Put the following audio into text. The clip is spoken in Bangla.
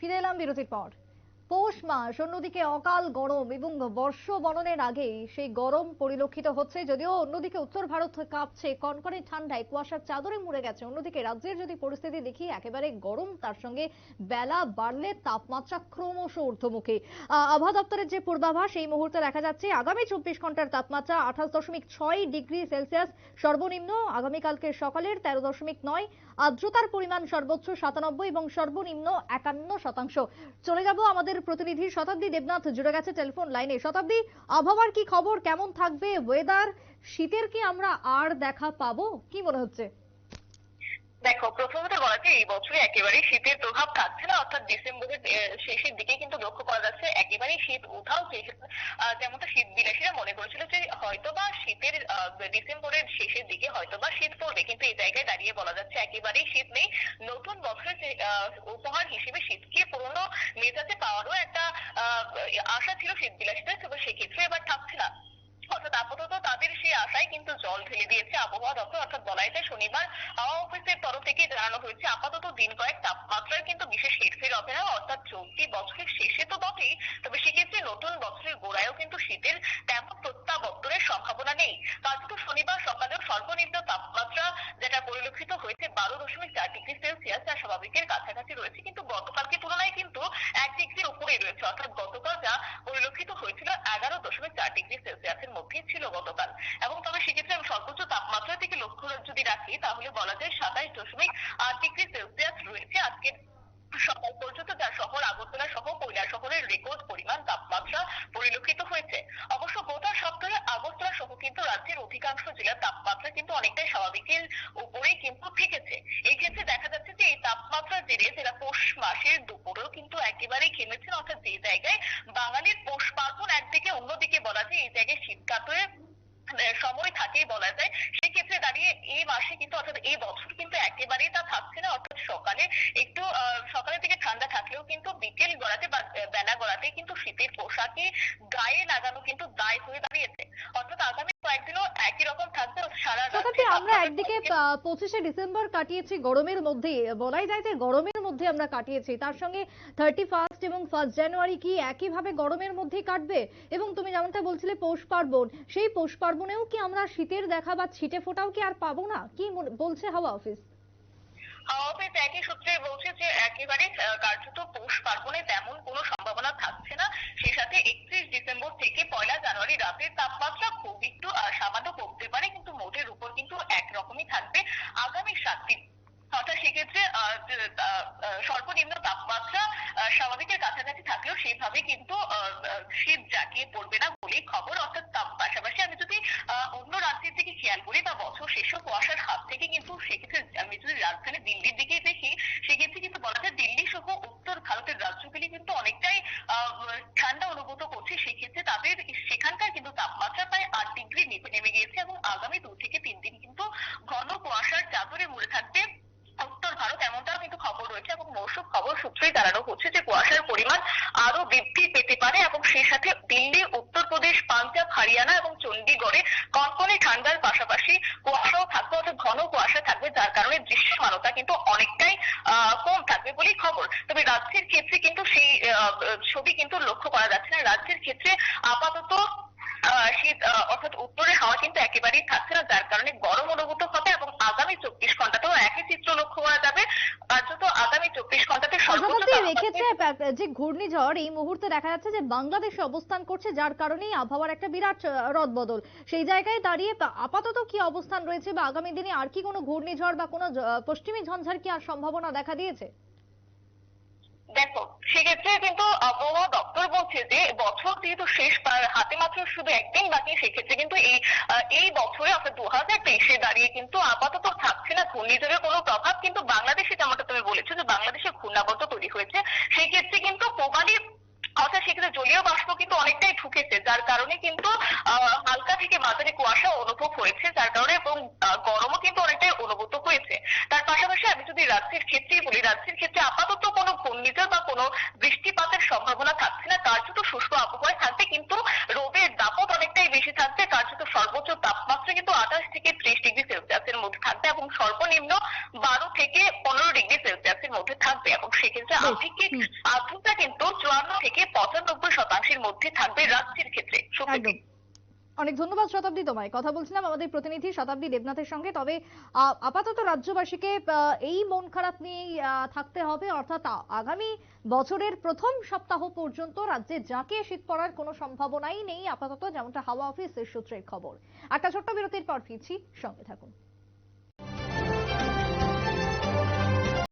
ফিরে এলাম বিরতির পর। পৌষ মাস, অন্যদিকে অকাল গরম এবং বর্ষ বরণের আগেই সেই গরম পরিলক্ষিত হচ্ছে। যদিও অন্যদিকে উত্তর ভারত কাঁপছে, কনকনে ঠান্ডায় কুয়াশার চাদরে মুড়ে গেছে। অন্যদিকে রাজ্যের যদি পরিস্থিতি দেখি, একেবারে গরম, তার সঙ্গে বেলা বাড়লে তাপমাত্রা ক্রমশ ঊর্ধ্বমুখী। আবহাওয়া দপ্তরের যে পূর্বাভাস, এই মুহূর্তে দেখা যাচ্ছে, আগামী চব্বিশ ঘণ্টার তাপমাত্রা আঠাশ দশমিক ছয় ডিগ্রি সেলসিয়াস সর্বনিম্ন, আগামীকালকে সকালের তেরো দশমিক নয়, আর্দ্রতার পরিমাণ সর্বোচ্চ সাতানব্বই এবং সর্বনিম্ন একান্ন শতাংশ। চলে যাব আমাদের প্রতিনিধি শতাব্দী দেবনাথ জুড়ে গেছে টেলিফোন লাইনে। শতাব্দী আবহাওয়ার কি খবর? কেমন থাকবে? ওয়েদার শীতের কি আমরা আর দেখা পাবো? কি মনে হচ্ছে? দেখো প্রথমত বলা যায় এই বছরে একেবারেই শীতের প্রভাব থাকছে না। অর্থাৎ ডিসেম্বরের শেষের দিকে কিন্তু লক্ষ্য করা যাচ্ছে একেবারেই শীত উঠাও যেমনটা শীত বিলাসীরা মনে করেছিল যে হয়তোবা শীতের আহ, ডিসেম্বরের শেষের দিকে হয়তোবা শীত পড়বে। কিন্তু এই জায়গায় দাঁড়িয়ে বলা যাচ্ছে একেবারেই শীত নেই। নতুন বছরের উপহার হিসেবে শীতকে পুরনো মেজাজে পাওয়ারও আশা ছিল শীত বিলাসীদের তবে সেক্ষেত্রে এবার থাকছে না। অর্থাৎ আপাতত তাদের সেই আশায় কিন্তু জল ঢেলে দিয়েছে আবহাওয়া দপ্তর। অর্থাৎ বলাই যায় শনিবার হাওয়া অফিসের তরফ থেকে জানানো হয়েছে, আপাতত দিন কয়েক তাপমাত্রার কিন্তু বিশেষ হেরফের হবে না। অর্থাৎ চলতি বছরের শেষে তো বটেই, তবে সেক্ষেত্রে নতুন বছরের গোড়ায়ও কিন্তু শীতের তেমন প্রত্যাবর্তনের সম্ভাবনা নেই। কার্যত শনিবার সকালেও সর্বনিম্ন তাপমাত্রা যেটা পরিলক্ষিত হয়েছে বারো দশমিক চার ডিগ্রি সেলসিয়াস, যা স্বাভাবিকের কাছাকাছি রয়েছে। কিন্তু গতকালকে তুলনায় কিন্তু এক ডিগ্রির উপরেই রয়েছে। অর্থাৎ গতকাল যা পরিলক্ষিত হয়েছিল সেলসিয়াসের মধ্যেই ছিল গতকাল। এবং তবে সেক্ষেত্রে আমি সর্বোচ্চ তাপমাত্রা থেকে লক্ষ্য যদি রাখি, তাহলে বলা যায় সাতাশ দশমিক আট ডিগ্রি সেলসিয়াস রয়েছে আজকের সকাল পর্যন্ত, যা শহর আগরতলা সহ কৈলা শহরের রেকর্ড পরিমাণ তাপমাত্রা পরিলক্ষিত হয়েছে। অবশ্য গোটা সপ্তাহে আগরতলা সহ কিন্তু রাজ্যের অধিকাংশ জেলার তাপমাত্রা কিন্তু অনেকটাই স্বাভাবিকের উপরে কিন্তু থেকেছে। এই ক্ষেত্রে দেখা যাচ্ছে যে এই তাপমাত্রার জেরে যারা পৌষ মাসের দুপুরেও কিন্তু একেবারেই খেমেছেন অর্থাৎ যে জায়গায় বাঙালির পৌষ অন্যদিকে বলা যায়, এই জায়গায় শীত সময় থাকেই বলা যায়। সেক্ষেত্রে দাঁড়িয়ে এই মাসে কিন্তু অর্থাৎ এই বছর কিন্তু একেবারেই তা থাকছে না। অর্থাৎ সকালে একটু সকালের দিকে ঠান্ডা থাকলেও কিন্তু বিকেল গড়াতে বা বেলা গড়াতে কিন্তু শীতের পোশাকে গায়ে লাগানো কিন্তু দায় হয়ে দাঁড়িয়েছে। অর্থাৎ আগামী কয়েকদিনও একই রকম থাকবে সারা রাজ্যে আমরা একদিকে পঁচিশে ডিসেম্বর কাটিয়েছি গরমের মধ্যে বলাই যায় যে গরমের মধ্যে আমরা কাটিয়েছি। তার সঙ্গে থার্টি ফার্স্ট এবং ফার্স্ট জানুয়ারি কি একইভাবে গরমের মধ্যেই কাটবে? এবং তুমি যেমনটা বলছিলে পৌষ পার্বণ সেই পৌষ পার্বণেও কি আমরা শীতের দেখা বা ছিটে ফোটাও কি আর পাবো না? কি বলছে হাওয়া অফিস? হাওয়া অফিস একই সূত্রে বলছে যে একেবারে কার্যত পৌষ পার্বণে তেমন কোনো সম্ভাবনা থাকছে না। সেই সাথে একত্রিশ ডিসেম্বর থেকে পয়লা জানুয়ারি রাতের তাপমাত্রা খুব একটু আহ, সামান্য কমতে পারে, কিন্তু মোটের উপর কিন্তু একরকমই থাকবে আগামী সাত দিন। অর্থাৎ সেক্ষেত্রে সর্বনিম্ন তাপমাত্রা স্বাভাবিকের কাছাকাছি থাকলেও সেভাবে কিন্তু শীত জাঁকিয়ে পড়বে না বলেই খবর। অর্থাৎ পাশাপাশি আমি যদি অন্য রাজ্যের দিকে খেয়াল করি বা বছর শেষও কুয়াশার হাত থেকে কিন্তু সেক্ষেত্রে আমি যদি রাজধানী দিল্লির দিকে দেখি সেক্ষেত্রে কিন্তু বলা যায় দিল্লি সহ উত্তর ভারতের রাজ্যগুলি কিন্তু অনেকটাই আহ, ঠান্ডা অনুভূত করছে সেক্ষেত্রে তাদের সেখানকার কিন্তু তাপমাত্রা প্রায় আট ডিগ্রি নেমে নেমে গিয়েছে এবং আগামী দু থেকে তিন দিন কিন্তু ঘন কুয়াশার চাদরে মুড়ে থাকবে উত্তর ভারত এমনটাও কিন্তু খবর রয়েছে এবং মৌসুম খবর সূত্রেই জানানো হচ্ছে যে কুয়াশার পরিমাণ আরও বৃদ্ধি পেতে পারে এবং সেই সাথে দিল্লি উত্তরপ্রদেশ পাঞ্জাব, হরিয়ানা এবং চণ্ডীগড়ে কনকনে ঠান্ডার পাশাপাশি কুয়াশাও থাকবে অর্থাৎ ঘন কুয়াশা থাকবে, যার কারণে দৃশ্যমানতা কিন্তু অনেকটাই কম থাকবে বলেই খবর। তবে রাজ্যের ক্ষেত্রে কিন্তু সেই ছবি কিন্তু লক্ষ্য করা যাচ্ছে না। রাজ্যের ক্ষেত্রে আপাতত শীত অর্থাৎ উত্তরের হাওয়া কিন্তু একেবারেই থাকছে না, যার কারণে গরম অনুভূত হবে এবং আগামী চব্বিশ ঘন্টাতেও একই চিত্র লক্ষ্য করা যাবে। আগামী চব্বিশ ঘন্টাতে সর্বোচ্চ প্যা- যে ঘূর্ণিঝড় এই মুহূর্তে দেখা যাচ্ছে যে বাংলাদেশে অবস্থান করছে যার কারণেই আবহাওয়ার একটা বিরাট আহ, রদবদল। সেই জায়গায় দাঁড়িয়ে আপাতত কি অবস্থান রয়েছে বা আগামী দিনে আর কি কোনো ঘূর্ণিঝড় বা কোনো পশ্চিমী ঝঞ্ঝার কি আর সম্ভাবনা দেখা দিয়েছে? দেখো সেক্ষেত্রে কিন্তু আবহাওয়া দপ্তর বলছে যে বছর যেহেতু শেষ হাতে মাত্র শুধু একদিন বাকি সেক্ষেত্রে কিন্তু এই এই বছরে অর্থাৎ দু হাজার তেইশে দাঁড়িয়ে কিন্তু আপাতত না ঘূর্ণিঝড়ের কোনো প্রভাব কিন্তু বাংলাদেশে যেমনটা তুমি বলেছ যে বাংলাদেশে ঘূর্ণাবর্ত তৈরি হয়েছে, সেই ক্ষেত্রে কিন্তু প্রবালী অর্থাৎ সেক্ষেত্রে জলীয় বাষ্প কিন্তু অনেকটাই ঢুকেছে, যার কারণে কিন্তু হালকা থেকে মাঝারি কুয়াশা অনুভব হয়েছে, যার কারণে এবং গরমও কিন্তু অনেকটাই অনুভূত হয়েছে। তার পাশাপাশি আমি যদি রাজ্যের ক্ষেত্রেই বলি, রাজ্যের ক্ষেত্রে আপাতত কোনো ঘূর্ণিঝড় বা কোনো বৃষ্টিপাতের সম্ভাবনা থাকছে না, কার্যত শুষ্ক আবহাওয়ায় থাকবে কিন্তু রোদের দাপট অনেকটাই বেশি থাকবে কার্যত সর্বোচ্চ তাপমাত্রা কিন্তু আঠাশ থেকে ত্রিশ ডিগ্রি সেলসিয়াসের মধ্যে থাকবে এবং সর্বনিম্ন বারো থেকে পনেরো ডিগ্রি সেলসিয়াসের মধ্যে থাকবে। এবং সেক্ষেত্রে আপেক্ষিক। আর্দ্রতা কিন্তু চুয়ান্ন থেকে পঁচানব্বই শতাংশের মধ্যে থাকবে রাজ্যের ক্ষেত্রে। সুপ্রীতি। অনেক ধন্যবাদ শতাব্দী তোমায়। কথা বলছিলাম আমাদের প্রতিনিধি শতাব্দী দেবনাথের সঙ্গে। তবে আপাতত রাজ্যবাসীকে এই মন খারাপ নিয়েই আহ, থাকতে হবে। অর্থাৎ আগামী বছরের প্রথম সপ্তাহ পর্যন্ত রাজ্যে যাকে শীত পড়ার কোনো সম্ভাবনাই নেই আপাতত যেমনটা হাওয়া অফিসের সূত্রের খবর। একটা ছোট্ট বিরতির পর ফিরছি। সঙ্গে থাকুন।